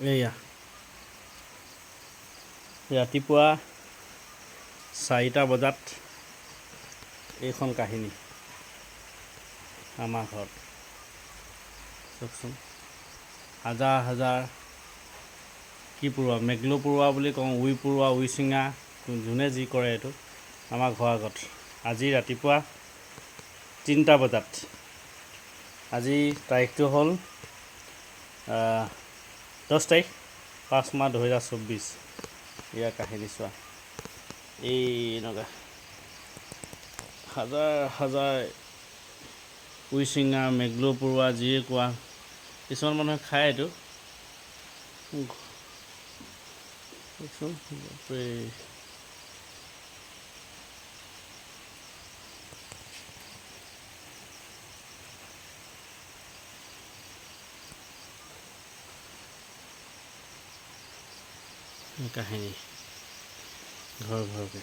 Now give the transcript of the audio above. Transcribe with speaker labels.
Speaker 1: এয়া ৰাতিপুৱা চাৰিটা বজাত এইখন কাহিনী। আমাৰ ঘৰত। চাওকচোন। হাজাৰ হাজাৰ কি পৰুৱা? মেঘলো পৰুৱা বুলি কওঁ উই পৰুৱা উই চিঙা যোনে যি কৰে এইটো আমাৰ ঘৰৰ আগত। আজি ৰাতিপুৱা তিনিটা বজাত। আজি তাৰিখটো হ'ল দহ তাৰিখ, পাঁচ মাহ দুহেজাৰ চৌব্বিছ। ইয়াৰ কাহিনী চোৱা। এই এনেকুৱা। হাজাৰ হাজাৰ উইচিঙা চিঙা মেঘলো পৰুৱা যিয়ে কোৱা, কিছুমান মানুহে খায় এইটো। कहीं ঘৰ ঘৰকৈ